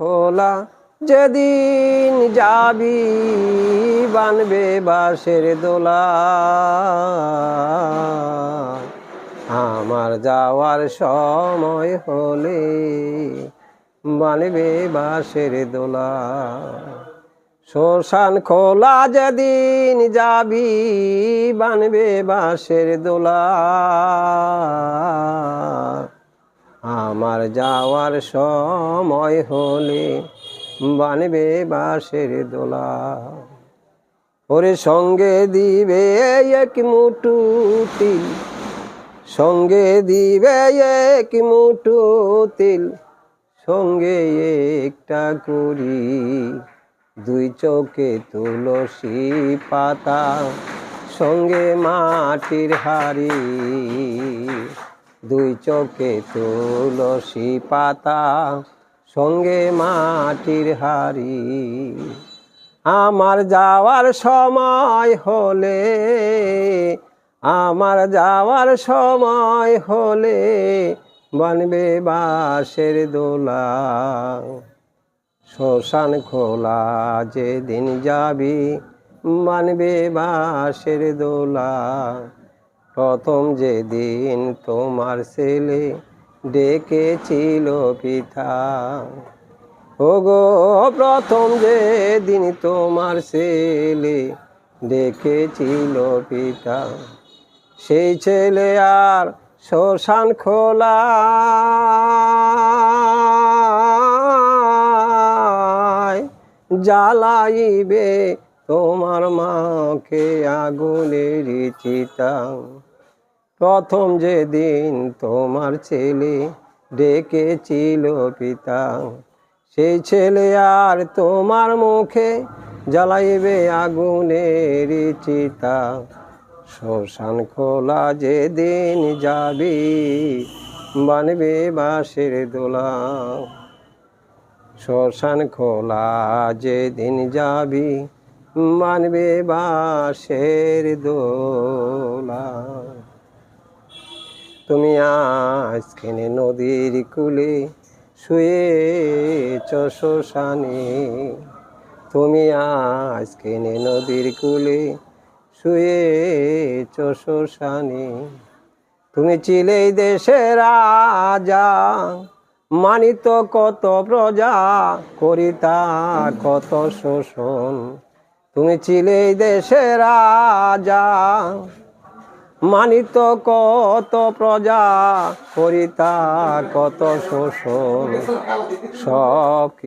খোলা যেদিন যাবি বানবে বাসের দোলা। আমার যাওয়ার সময় হলে বানবে বাসের দোলা। শ্মশান খোলা যেদিন যাবি বানবে বাসের দোলা। আমার যাওয়ার সময় হলে বানবে বাসের দোলা। ওরে সঙ্গে দিবে এক মুটু তিল সঙ্গে দিবে এক মুটু তিল সঙ্গে একটা করি দুই চোখে তুলসী পাতা, সঙ্গে মাটির হাড়ি। দুই চোখে তুলসী পাতা, সঙ্গে মাটির হাড়ি। আমার যাওয়ার সময় হলে, আমার যাওয়ার সময় হলে বানবে বাসের দোলা। শ্মশান খোলা যেদিন যাবি মানবে বাসের দোলা। প্রথম যেদিন তোমার ছেলে ডেকেছিল পিতা। ওগো, প্রথম যেদিন তোমার ছেলে ডেকেছিল পিতা। সেই ছেলে আর শ্মশান খোলা। জ্বালাইবে তোমার মাকে আগুনের চিতা প্রথম যেদিন তোমার ছেলে ডেকেছিল পিতা, সেই ছেলে আর তোমার মুখে জ্বালাইবে আগুনের চিতা শ্মশান খোলা যেদিন যাবি, বানবে বাঁশের দোলা। শ্মশান খোলা যেদিন যাবি মানবে বাঁশের দোলা। তুমি আজখানে নদীর কূলে শুয়েছ শ্মশানে। তুমি আজখানে নদীর কূলে শুয়েছ শ্মশানে। তুমি ছিলে দেশের রাজা, মানিত কত প্রজা, করিতা কত শোষণ। তুমি ছিলে দেশে রাজা। মানিত কত প্রজা করিতা কত শোষণ সব